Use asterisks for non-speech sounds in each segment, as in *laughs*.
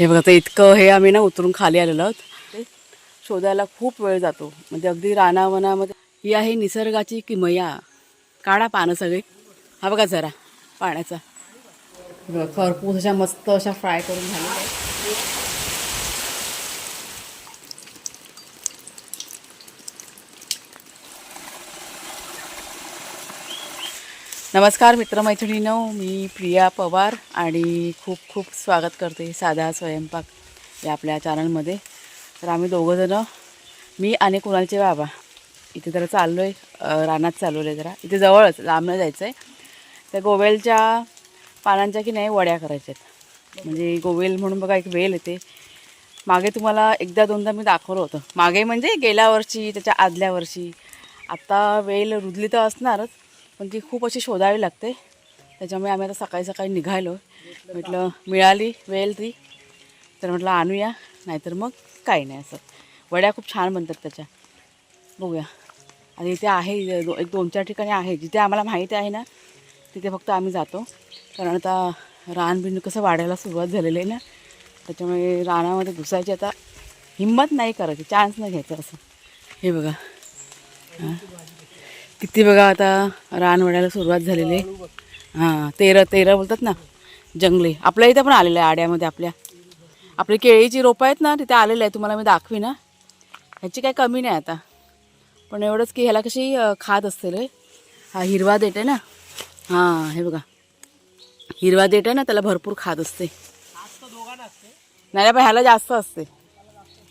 हे बघा तर इतकं हे आम्ही ना उतरून खाली आलेलो आहोत. ते शोधायला खूप वेळ जातो. म्हणजे अगदी रानावनामध्ये ही आहे निसर्गाची किमया काढा पानं सगळे. हा बघा जरा पाण्याचा. खरपूस अशा मस्त अशा फ्राय करून झालेल्या नमस्कार मित्रमैत्रिणीनो मी प्रिया पवार आणि खूप खूप स्वागत करते साधा स्वयंपाक या आपल्या चॅनलमध्ये तर आम्ही दोघंजणं मी आणि कुणालचे बाबा. इथे जरा चाललो आहे रानात चालवलं आहे जरा. इथे जवळच लांब जायचं आहे त्या गोवेलच्या पानांच्या की नाही वड्या करायच्या आहेत म्हणजे गोवेल म्हणून बघा एक वेल येते. मागे तुम्हाला एकदा दोनदा मी दाखवलं होतं. मागे म्हणजे गेल्या वर्षी त्याच्या आदल्या वर्षी. आत्ता वेल रुजली तर असणारच पण ती खूप अशी शोधावी लागते. त्याच्यामुळे आम्ही आता सकाळी सकाळी निघालो. म्हटलं मिळाली वेल ती. तर म्हटलं आणूया नाहीतर मग काही नाही असं. वड्या खूप छान बनतात त्याच्या. बघूया. आणि इथे आहे दो- एक दोन चार ठिकाणी आहे. जिथे आम्हाला माहिती आहे ना तिथे फक्त आम्ही जातो. कारण आता रान कसं वाढायला सुरुवात झालेली आहे ना त्याच्यामुळे रानामध्ये घुसायची आता हिंमत नाही करायची. चान्स नाही घ्यायचा असं. हे बघा. हां. किती बघा आता रान वडायला सुरुवात झालेली आहे. हां तेरं तेरं बोलतात ना जंगले. आपल्या इथं पण आलेलं आहे आड्यामध्ये आपल्या. आपली केळीची रोपं आहेत ना तिथे आलेलं आहे तुम्हाला मी दाखवी ना ह्याची काही कमी नाही आता. पण एवढंच की ह्याला कशी खात असते रे हा हिरवा देट आहे ना. हां हे बघा. हिरवा देट आहे ना त्याला भरपूर खात असते. नाही पण ह्याला जास्त असते.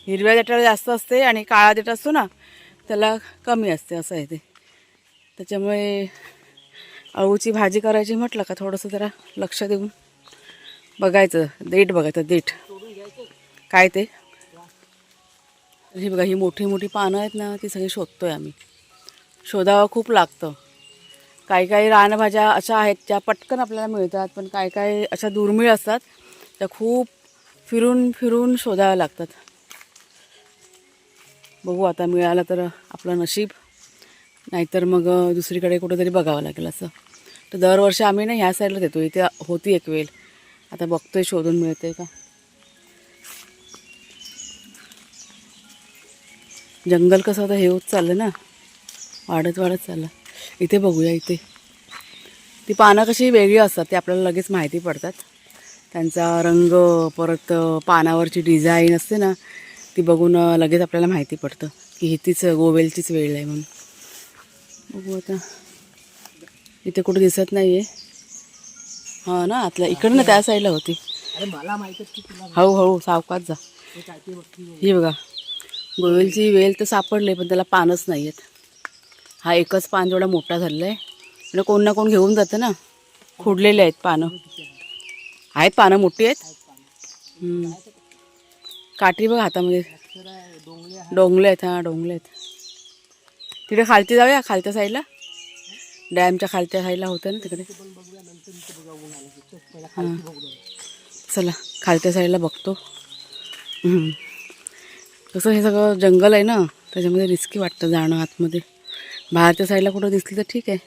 हिरव्या देटाला जास्त असते आणि काळा देट असतो ना त्याला कमी असते असं आहे ते. त्याच्यामुळे अळूची भाजी करायची म्हटलं का थोडंसं जरा लक्ष देऊन बघायचं देठ बघायचं देठ काय ते? ही बघा ही मोठी मोठी पानं आहेत ना ती सगळी शोधतोय आम्ही. शोधावं खूप लागतं. काही काही रानभाज्या अशा आहेत ज्या पटकन आपल्याला मिळतात पण काही काही अशा दुर्मिळ असतात त्या खूप फिरून फिरून शोधाव्या लागतात. बघू आता मिळालं तर आपलं नशीब. नाहीतर मग दुसरीकडे कुठेतरी बघावं लागेल असं. तर दरवर्षी आम्ही ना ह्या साईडला देतो. इथे होती एक वेल आता बघतोय शोधून मिळते का? जंगल कसं आता हे होत चाललं ना? वाढत वाढत चाललं. इथे बघूया इथे. ती पानं कशी वेगळी असतात ते आपल्याला लगेच माहिती पडतात. त्यांचा रंग परत पानावरची डिझाईन असते ना ती बघून लगेच आपल्याला माहिती पडतं की ही तीच गोवेलचीच वेळ आहे म्हणून. बघू आता. इथे कुठे दिसत नाही आहे हां ना आतल्या इकडं ना त्या साईडला होती. मला तुला हळूहळू सावकात जा. हे बघ गोवेलची वेल तर सापडले पण त्याला पानच नाही आहेत हा एकच पान जेवढा मोठा झालेला आहे म्हणजे कोण ना कोण घेऊन जातं ना. खुडलेले आहेत पानं. आहेत पानं मोठी आहेत. काठी बघ हातामध्ये. डोंगले आहेत हां डोंगले आहेत. तिकडे खालती जाऊया खालच्या साईडला. डॅमच्या खालच्या साईडला होतं ना तिकडे. हां. चला खालच्या साईडला बघतो. कसं हे सगळं जंगल आहे ना त्याच्यामध्ये रिस्की वाटतं जाणं आतमध्ये. बाहेरच्या साईडला कुठं दिसली तर ठीक आहे.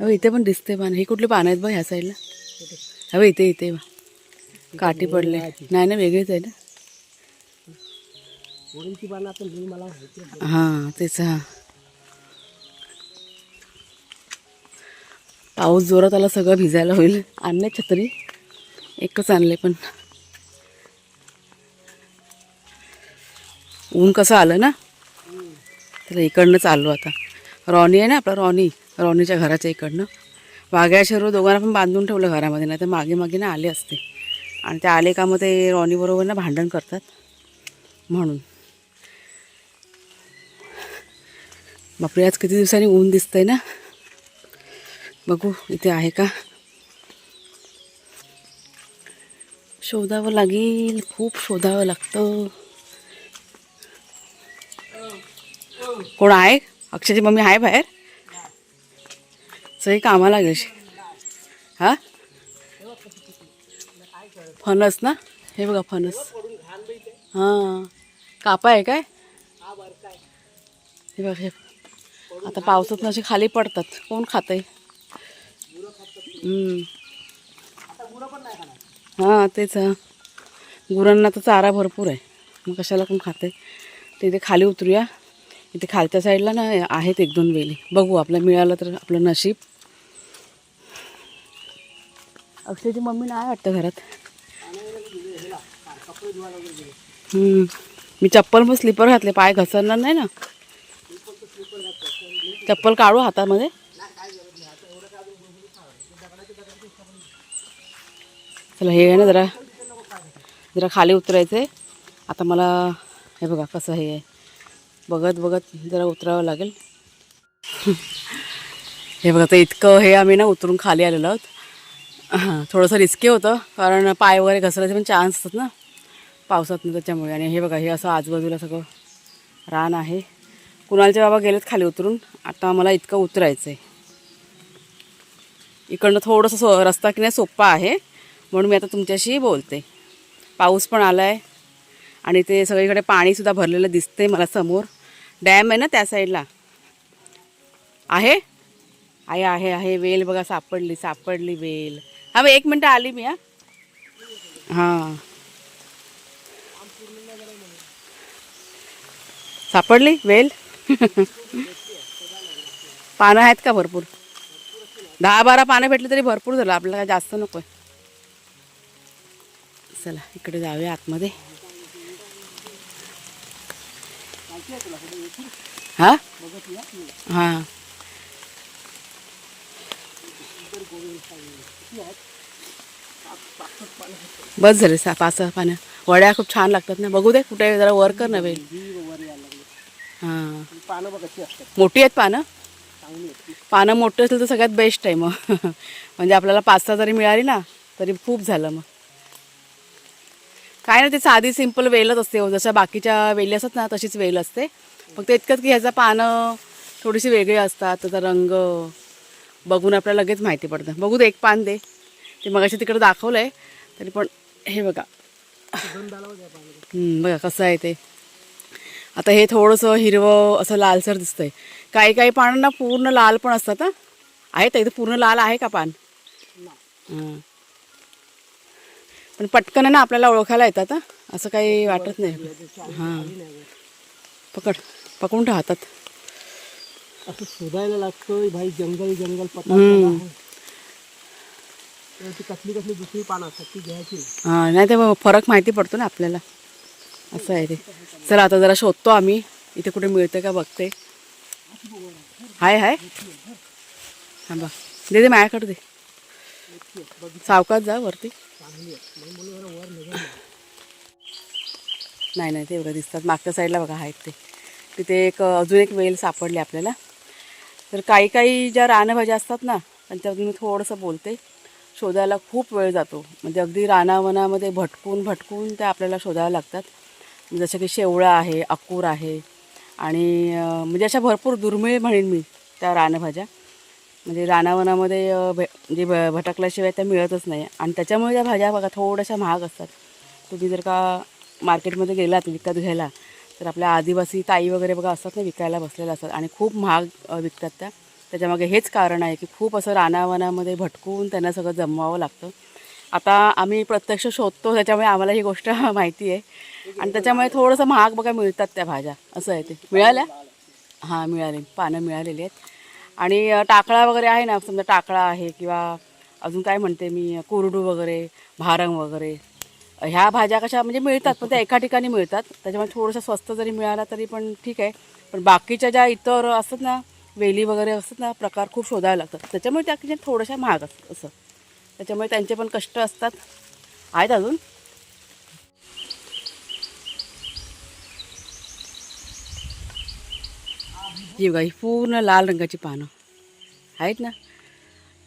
अहो इथे पण दिसते पान. हे कुठली पानं आहेत बघ ह्या साईडला? अहो इथे इथे बा काठी पडले. नाही ना वेगळीच आहे ना. हां तेच हां. पाऊस जोरात आला सगळं भिजायला होईल. आणले छत्री. एकच आणले पण. ऊन कसं आलं ना? तर इकडनं चाललो आता. रॉनी आहे ना आपला रॉनी? रॉनीच्या घराच्या इकडनं. वाघ्या शरू दोघांना पण बांधून ठेवलं घरामध्ये नाही तर मागे मागे ना आले असते. आणि ते आले का मग ते रॉनीबरोबर ना भांडण करतात. म्हणून. बापरे आज किती दिवसांनी ऊन दिसतंय ना? बघू इथे आहे का? शोधावं लागेल खूप शोधावं लागतं. कोण आहे? अक्षयची मम्मी आहे बाहेर? सगळी कामा लागेल हा? फणस ना? हे बघा फणस. हां. कापा आहे काय? हे बघा हे आता पावसात असे खाली पडतात. कोण खात आहे हां तेच गुरांना तर चारा भरपूर आहे. मग कशाला कोण खाते तर इथे खाली उतरूया. इथे खालच्या साईडला ना आहेत एक दोन वेली. बघू आपलं मिळालं तर आपलं नशीब. अक्षयची मम्मी नाही वाटतं घरात. मी चप्पल मग स्लीपर घातले. पाय घसरणार नाही ना. चप्पल काढू हातामध्ये. चला हे आहे ना जरा जरा खाली उतरायचं आहे आता मला हे बघा कसं हे आहे. बघत बघत जरा उतरावं लागेल. हे बघा तर इतकं हे आम्ही ना उतरून खाली आलेलो आहोत. हां थोडंसं रिस्की होतं कारण पाय वगैरे घसरायचे पण चान्स असतात ना. पावसात त्याच्यामुळे. आणि हे बघा हे असं आजूबाजूला सगळं रान आहे. कुणालचे बाबा गेलेत खाली उतरून. आता मला इतकं उतरायचं आहे इकडनं थोडंसं सो रस्ता की नाही सोप्पा आहे. म्हणून मी आता तुमच्याशी बोलते. पाऊस पण आला आहे आणि ते सगळीकडे पाणीसुद्धा भरलेलं दिसते मला समोर. डॅम आहे ना त्या साईडला? आहे? आहे आहे आहे. वेल बघा सापडली सापडली वेल. हा एक मिनटं आली मी हा. हां. सापडली वेल? *laughs* पानं आहेत का भरपूर? दहा बारा पानं भेटली तरी भरपूर झालं. आपल्याला काय जास्त नको आहे चला इकडे जाऊया आतमध्ये. हा? हां. बस झाले सा पाच सहा पानं. वड्या खूप छान लागतात ना. बघू दे कुठे जरा वर कर ना वेल ही वर यायला लागली हां ही पानं बघ कशी असतात. मोठी आहेत पानं? चांगली आहेत पानं मोठी असेल तर सगळ्यात बेस्ट आहे मग. *laughs* म्हणजे आपल्याला पाच सहा जरी मिळाली ना तरी खूप झालं मग. काय ना ते साधी सिंपल वेलच असते हो. जशा बाकीच्या वेली असतात ना तशीच वेल असते. फक्त इतकंच की ह्याचं पानं थोडीशी वेगळी असतात त्याचा रंग. बघून आपल्याला लगेच माहिती पडतं. बघू दे एक पान दे. ते मगाशी तिकडे दाखवलं आहे तरी पण हे बघा. बघा कसं आहे ते. आता हे थोडंसं हिरवं असं लालसर दिसतंय. काही काही पानांना पूर्ण लाल पण असतात हां? आहेत इथे पूर्ण लाल आहे का पान? पण पटकन आहे ना आपल्याला ओळखायला येतात असं काही वाटत नाही. हां. पकड पकडून ठेव हातात. असं शोधायला लागतं भाई जंगल जंगल कसली कसली दुसरी पानं असतात ती घ्यायची नाही. हां नाही ते फरक माहिती पडतो ना आपल्याला. असं आहे ते. चला आता जरा शोधतो आम्ही. इथे कुठे मिळतं का बघते. हाय हाय. हां बा दे दे माझ्याकडे दे. सावकात जा वरती. नाही नाही ते एवढं दिसतात. मागच्या साईडला बघा आहेत ते. तिथे एक अजून एक वेल सापडली आपल्याला. तर काही काही ज्या रानभाज्या असतात ना त्यांच्याबद्दल मी थोडंसं बोलते. शोधायला खूप वेळ जातो. म्हणजे अगदी रानावनामध्ये भटकून भटकून त्या आपल्याला शोधायला लागतात. जसं की शेवळा आहे अकूर आहे आणि म्हणजे अशा भरपूर दुर्मिळ म्हणेन मी त्या रानभाज्या. म्हणजे रानावनामध्ये भे म्हणजे भ भटकल्याशिवाय त्या मिळतच नाही आणि त्याच्यामुळे त्या भाज्या बघा थोड्याशा महाग असतात. तुम्ही जर का मार्केटमध्ये गेलात विकत घ्यायला तर आपल्या आदिवासी ताई वगैरे बघा असतात ना विकायला बसलेल्या असतात आणि खूप महाग विकतात त्या. त्याच्यामागे हेच कारण आहे की खूप असं रानावनामध्ये भटकून त्यांना सगळं जमवावं लागतं. आता आम्ही प्रत्यक्ष शोधतो त्याच्यामुळे आम्हाला ही गोष्ट *laughs* माहिती आहे आणि त्याच्यामुळे थोडंसं महाग बघा मिळतात त्या भाज्या. असं आहे ते. मिळाल्या? हां मिळाले. पानं मिळालेली आहेत. आणि टाकळा वगैरे आहे ना? समजा टाकळा आहे किंवा अजून काय म्हणते मी? कुरडू वगैरे भारंग वगैरे. ह्या भाज्या कशा म्हणजे मिळतात पण त्या एका ठिकाणी मिळतात. त्याच्यामुळे थोडंसं स्वस्त जरी मिळाला तरी पण ठीक आहे. पण बाकीच्या ज्या इतर असतात ना वेली वगैरे असतात ना प्रकार खूप शोधायला लागतात. त्याच्यामुळे त्या किंचित थोड्याशा महाग असतात. असं. त्याच्यामुळे त्यांचे पण कष्ट असतात. आहेत अजून? ही बघा ही पूर्ण लाल रंगाची पानं. आहेत ना?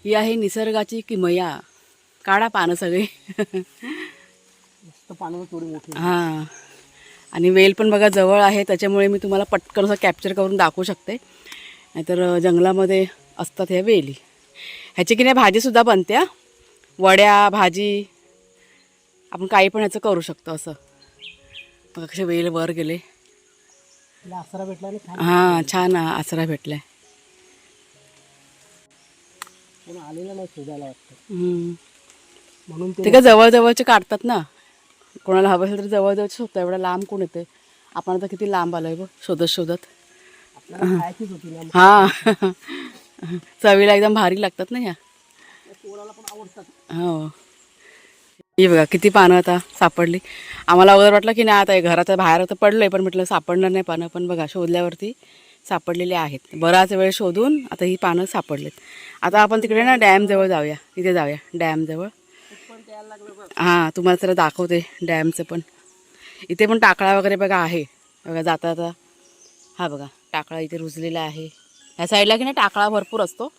ही आहे निसर्गाची किमया काढा पानं सगळी. पानं थोडी मोठी. हां. आणि वेल पण बघा जवळ आहे त्याच्यामुळे मी तुम्हाला पटकन असं कॅप्चर करून दाखवू शकते. नाहीतर जंगलामध्ये असतात ह्या वेली. ह्याची की नाही भाजीसुद्धा बनते. वड्या भाजी आपण काही पण ह्याचं करू शकतो असं. बघा कसे वेल वर गेले. आसरा भेटला हां छान आसरा भेटलाय. आलेला नाही शोधायला वाटतं. हम्म. म्हणून ते काय जवळजवळचे काढतात ना. कोणाला हवं असेल तर जवळजवळ शोधतं. एवढा लांब कोण येते आपण आता किती लांब आलोय बघ शोधत शोधत. हां. चवीला एकदम भारी लागतात ना ह्या हो. ही बघा किती पानं आता सापडली. आम्हाला अगोदर वाटलं की नाही आता हे घराच्या बाहेर तर पडलंय पण म्हटलं सापडणार नाही पानं पण बघा शोधल्यावरती सापडलेले आहेत. बराच वेळ शोधून आता ही पानं सापडलेत. आता आपण तिकडे ना डॅमजवळ जाऊया. इथे जाऊया डॅमजवळ हां तुम्हाला जरा दाखवते डॅमचं पण. इथे पण टाकळा वगैरे बघा आहे. बघा जाता जाता हा बघा टाकळा इथे रुजलेला आहे. ह्या साईडला की नाही टाकळा भरपूर असतो.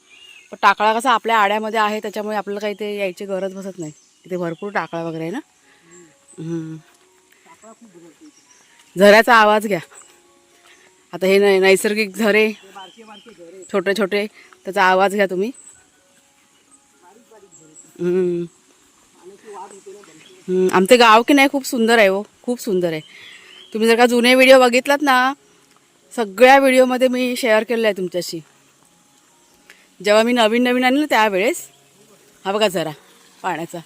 पण टाकळा कसा आपल्या आड्यामध्ये आहे त्याच्यामुळे आपल्याला काही ते यायची गरज बसत नाही. इथे भरपूर टाकळा वगैरे आहे ना? झऱ्याचा आवाज घ्या. आता हे नाही नैसर्गिक झरे छोटे छोटे त्याचा आवाज घ्या तुम्ही. आमचे आमचं गाव की नाही खूप सुंदर आहे हो खूप सुंदर आहे. तुम्ही जर का जुने व्हिडिओ बघितलात ना सगळ्या व्हिडिओमध्ये मी शेअर केलेला आहे तुमच्याशी. जेव्हा मी नवीन नवीन आणलं त्यावेळेस हा बघा जरा पाण्याचा.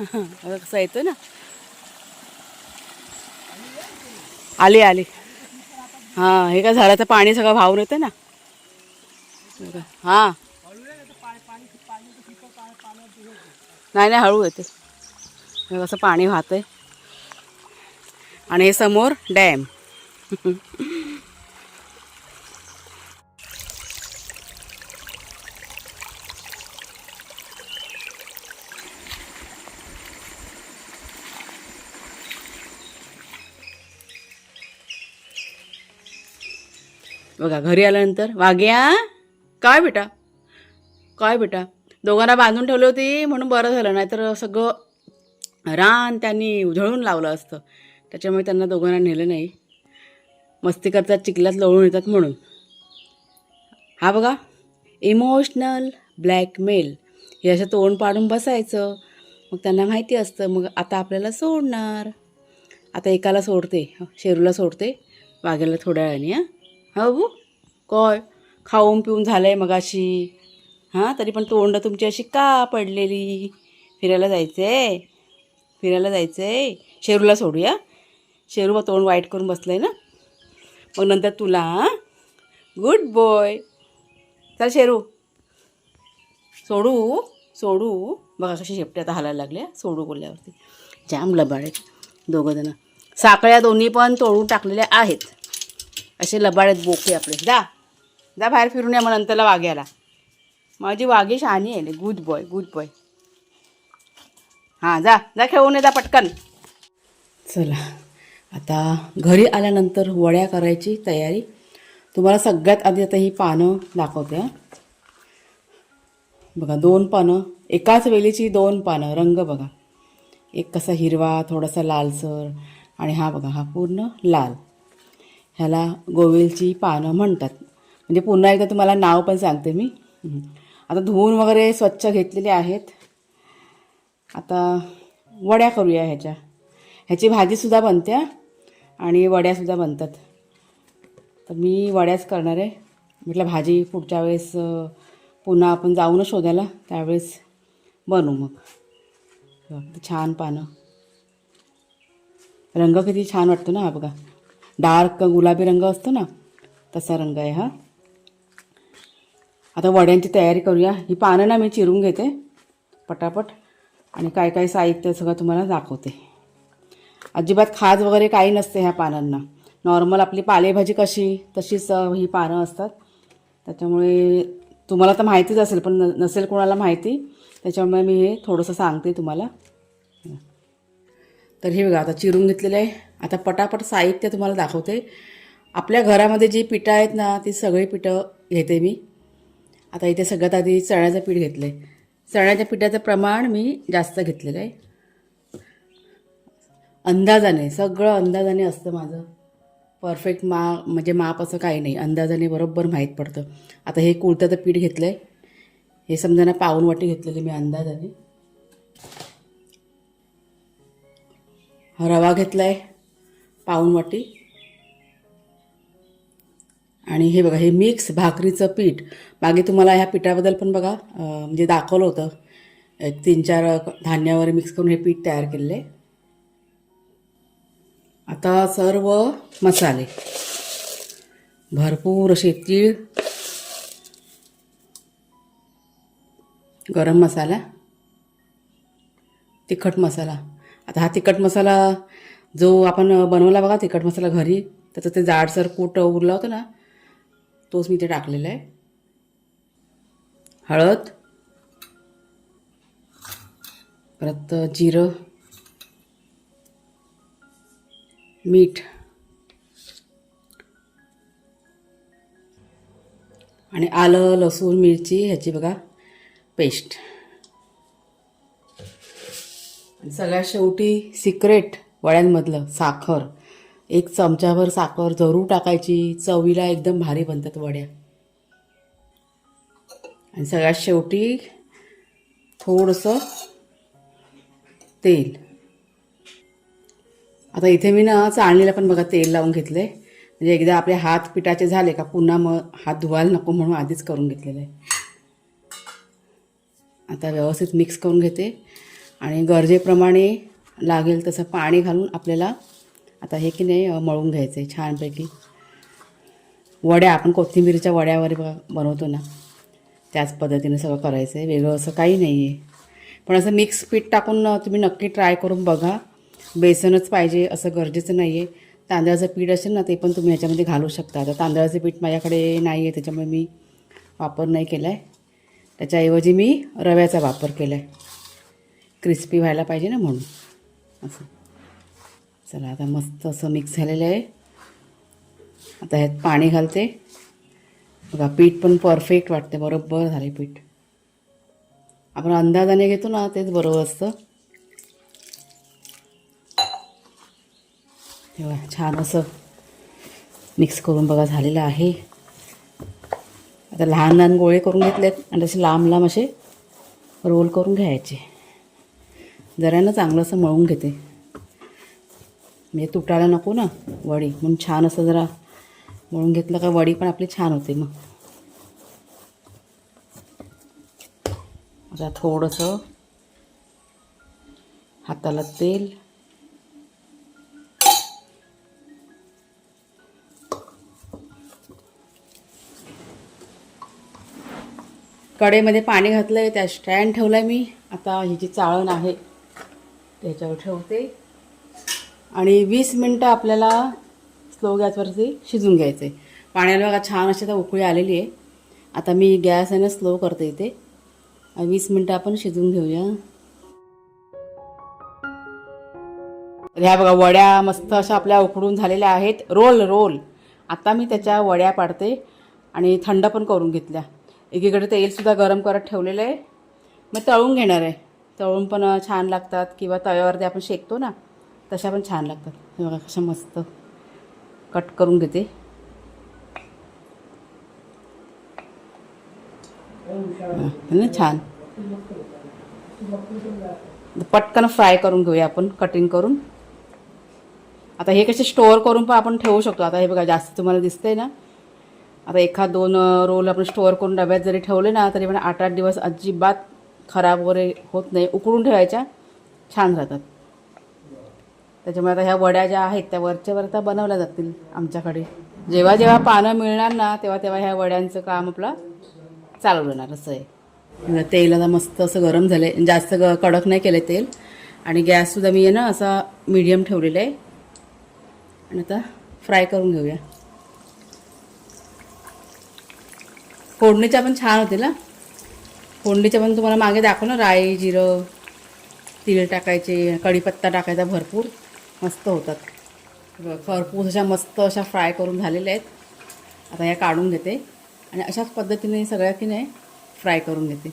कसं कसा येतो ना. आली आली. हां हे का झाडाचं पाणी सगळं वाहून येतं ना. हां. नाही नाही हळू येते. कसं पाणी वाहतंय. आणि हे समोर डॅम. बघा घरी आल्यानंतर वाग्या काय बेटा? काय बेटा? दोघांना बांधून ठेवली होती म्हणून बरं झालं नाहीतर सगळं रान त्यांनी उधळून लावलं असतं. त्याच्यामुळे त्यांना दोघांना नेलं नाही. मस्ती करतात चिखलात लोळून येतात म्हणून. हा बघा इमोशनल ब्लॅकमेल हे असं तोंड पाडून बसायचं. मग त्यांना माहिती असतं मग आता आपल्याला सोडणार. आता एकाला सोडते शेरूला सोडते वाघेला थोड्या वेळाने हां? हो बू काय? खाऊन पिऊन झालं आहे मगाशी. हां तरी पण तोंड तुमची अशी का पडलेली? फिरायला जायचं आहे फिरायला जायचं आहे शेरूला सोडूया? शेरू मग तोंड वाईट करून बसलं आहे ना? मग नंतर तुला गुड बॉय चल शेरू. सोडू? सोडू? बघा कशी शेपटी आता हालायला लागल्या सोडू बोलल्यावरती. जाम लबाड आहेत दोघंजणं साखळ्या दोन्ही पण तोडून टाकलेल्या आहेत. असे लबाड्यात बोके आपले. जा. जा बाहेर फिरून या मग नंतरला वाघ्याला. माझी वाघी शहाणी आहे गुड बॉय गुड बॉय हां जा. जा खेळून ये जा पटकन. चला. आता घरी आल्यानंतर वड्या करायची तयारी. तुम्हाला सगळ्यात आधी आता ही पानं दाखवते बघा दोन पानं. एकाच वेलीची दोन पानं. रंग बघा. एक कसा हिरवा थोडासा लालसर. आणि हा बघा हा पूर्ण लाल. ह्याला गोवेलची पानं म्हणतात. म्हणजे पुन्हा एकदा तुम्हाला नाव पण सांगते मी. आता धुवून वगैरे स्वच्छ घेतलेले आहेत. आता वड्या करूया ह्याच्या. ह्याची भाजीसुद्धा बनते आणि वड्यासुद्धा बनतात. तर मी वड्याच करणार आहे. म्हटलं भाजी पुढच्या वेळेस पुन्हा आपण जाऊ ना शोधायला. त्यावेळेस बनवू मग. छान पानं. रंग किती छान वाटतो ना हा बघा. डार्क गुलाबी रंग असतो ना तसा रंग आहे हा. आता वड्यांची तयारी करूया. ही पानं ना मी चिरून घेते पटापट. आणि काय काय साहित्य सगळं तुम्हाला दाखवते. अजिबात खाज वगैरे काही नसते ह्या पानांना. नॉर्मल आपली पालेभाजी कशी तशीच ही पानं असतात. त्याच्यामुळे तुम्हाला तर माहितीच असेल पण न नसेल कोणाला माहिती त्याच्यामुळे मी हे थोडंसं सांगते तुम्हाला. तर हे बघा आता चिरून घेतलेलं आहे. आता पटापट साहित्य तुम्हाला दाखवते. आपल्या घरामध्ये जी पिठं आहेत ना ती सगळी पिठं घेते मी. आता इथे सगळ्यात आधी चण्याचं पीठ घेतलं आहे चण्याच्या पिठाचं प्रमाण मी जास्त घेतलेलं आहे. अंदाजाने सगळं अंदाजाने असतं माझं. परफेक्ट मा म्हणजे माप असं काही नाही. अंदाजाने बरोबर माहीत पडतं. आता हे कुळताचं पीठ घेतलं आहे हे समजा ना पाऊन वाटी घेतलेली मी अंदाजाने. रवा घेतला आहे पाऊनवाटी आणि हे बघा हे मिक्स भाकरीचं पीठ. मागे तुम्हाला ह्या पिठाबद्दल पण बघा म्हणजे दाखवलं होतं. एक तीन चार धान्यावर मिक्स करून हे पीठ तयार केलेले आता सर्व मसाले. भरपूर असे तीळ गरम मसाला तिखट मसाला. आता हा तिखट मसाला जो आपण बनवला बघा तिखट मसाला घरी त्याचं ते जाडसर कूट उरला होता ना तोच मी ते टाकलेला आहे. हळद परत जिरं मीठ आणि आलं लसूण मिरची ह्याची बघा पेस्ट. आणि सगळ्यात शेवटी सिक्रेट वड्यांमधलं साखर. एक चमचाभर साखर जरूर टाकायची. चवीला एकदम भारी बनतात वड्या. आणि सगळ्यात शेवटी थोडंसं तेल. आता इथे मी ना चाळणीला पण बघा तेल लावून घेतलं आहे म्हणजे एकदा आपले हात पिठाचे झाले का पुन्हा मग हात धुवायला नको म्हणून आधीच करून घेतलेलं आहे. आता व्यवस्थित मिक्स करून घेते. आणि गरजेप्रमाणे लागेल तसं पाणी घालून आपल्याला आता हे की नाही मळून घ्यायचं आहे छानपैकी. वड्या आपण कोथिंबीरच्या वड्यावर बनवतो ना त्याच पद्धतीने सगळं करायचं आहे वेगळं असं काही नाही आहे पण असं मिक्स पीठ टाकून तुम्ही नक्की ट्राय करून बघा. बेसनच पाहिजे असं गरजेचं नाही आहे तांदळाचं पीठ असेल ना ते पण तुम्ही ह्याच्यामध्ये घालू शकता. आता तांदळाचं पीठ माझ्याकडे नाही आहे त्याच्यामुळे मी वापर नाही केला आहे त्याच्याऐवजी मी रव्याचा वापर केला आहे क्रिस्पी व्हायला पाहिजे ना म्हणून. असं. चला आता मस्त असं मिक्स झालेलं आहे. आता ह्यात पाणी घालते. बघा पीठ पण परफेक्ट वाटते बरोबर झाले पीठ. आपण अंदाजाने घेतो ना तेच बरोबर असतं. तेव्हा छान असं मिक्स करून बघा झालेलं आहे. आता लहान लहान गोळे करून घेतलेत. आणि तसे लांब लांब असे रोल करून घ्यायचे. जऱ्यानं चांगलं असं मळून घेते. म्हणजे तुटायला नको ना वडी. म्हणून छान असं जरा मळून घेतलं का वडी पण आपली छान होते मग. आता थोडंसं हाताला तेल. कडेमध्ये पाणी घातलं आहे त्या स्टँड ठेवलं आहे मी. आता ही जी चाळण आहे त्याच्यावर ठेवते. आणि वीस मिनटं आपल्याला स्लो गॅसवरती शिजून घ्यायचं आहे पाण्याला बघा छान अशी आता उकळी आलेली आहे. आता मी गॅस आहे ना स्लो करते इथे. वीस मिनटं आपण शिजून घेऊया. तर ह्या बघा वड्या मस्त अशा आपल्या उकडून झालेल्या आहेत. Roll roll. आता मी त्याच्या वड्या पाडते आणि थंड पण करून घेतल्या. एकीकडे तेलसुद्धा गरम करत ठेवलेलं आहे. मग तळून घेणार आहे. तळून पण छान लागतात किंवा तव्यावरती आपण शेकतो ना तशा पण छान लागतात. बघा कशा मस्त कट करून घेते. छान. पटकन फ्राय करून घेऊया आपण कटिंग करून. आता हे कसे स्टोअर करून पण आपण ठेवू शकतो. आता हे बघा जास्त तुम्हाला दिसतंय ना. आता एखाद दोन रोल आपण स्टोअर करून डब्यात जरी ठेवले ना तरी पण आठ आठ दिवस अजिबात खराब वगैरे होत नाही उकडून ठेवायच्या छान राहतात. त्याच्यामुळे आता ह्या वड्या ज्या आहेत त्या वरच्या वर आता बनवल्या जातील आमच्याकडे. जेव्हा जेव्हा पानं मिळणार ना तेव्हा तेव्हा ह्या वड्यांचं काम आपलं चालू राहणार असं आहे. म्हणजे तेल आता मस्त असं गरम झालं आहे जास्त ग कडक नाही केलं तेल. आणि गॅससुद्धा मी आहे ना असा मीडियम ठेवलेला आहे. आणि आता फ्राय करून घेऊया. फोडणीच्या पण छान होते ना? फोडणीच्या पण तुम्हाला मागे दाखव ना राई जिरं तीळ टाकायचे कढीपत्ता टाकायचा भरपूर. मस्त होतात. खरपूस अशा मस्त अशा फ्राय करून झालेल्या आहेत. आता या काढून घेते. आणि अशाच पद्धतीने सगळ्या की नाही फ्राय करून घेते.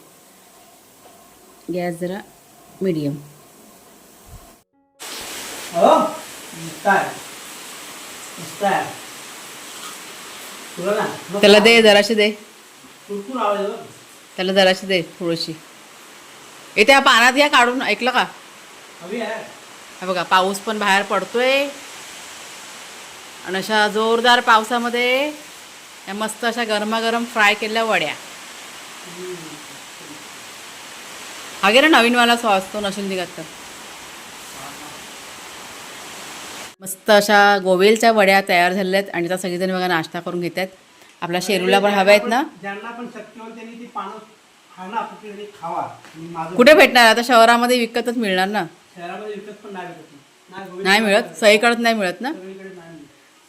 गॅस जरा मीडियम. हो त्याला दे जराशी दे. त्याला जराशी दे थोडीशी. इथे या पानात या काढून ऐकलं का? हा बघा पाऊस पण बाहेर पडतोय. आणि अशा जोरदार पावसामध्ये या मस्त अशा गरमागरम फ्राय केलेल्या वड्या. हा गे ना नवीनवाला सॉस तो नशील निघत तर. मस्त अशा गोवेलच्या वड्या तयार झालेल्या आहेत आणि त्या सगळेजण बघा नाश्ता करून घेत आपल्या शेरूला पण हव्या आहेत ना? ज्यांना पण शक्य होईल त्यांनी ती पानं खाणं आपली खावा. माझं कुठे भेटणार? आता शहरामध्ये विकतच मिळणार ना? शहरामध्ये विकत पण नाही भेटत. ती. नाही मिळत? सगळीकडे नाही मिळत ना? सगळीकडे नाही मिळत.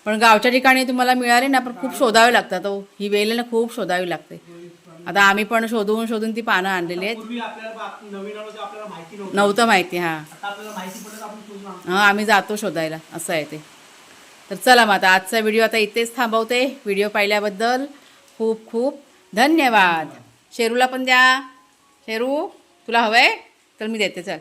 पण गावच्या ठिकाणी तुम्हाला मिळाली ना पण खूप शोधावे लागतात. हो ही वेल आहे ना खूप शोधावी लागते. आता आम्ही पण शोधून शोधून ती पानं आणलेली आहेत. पूर्वी आपल्याला बा- नवीन आलो तेव्हा आपल्याला माहिती नव्हतं. नव्हतं माहिती हां. आता आपल्याला माहिती पडत आपण शोधून आणतो. हां आम्ही जातो शोधायला असं आहे ते. तर चला मग आता आजचा व्हिडिओ आता इथेच थांबवते. व्हिडिओ पाहिल्याबद्दल खूप खूप धन्यवाद. शेरूला पण द्या. शेरू तुला हवं आहे तर मी देते चल.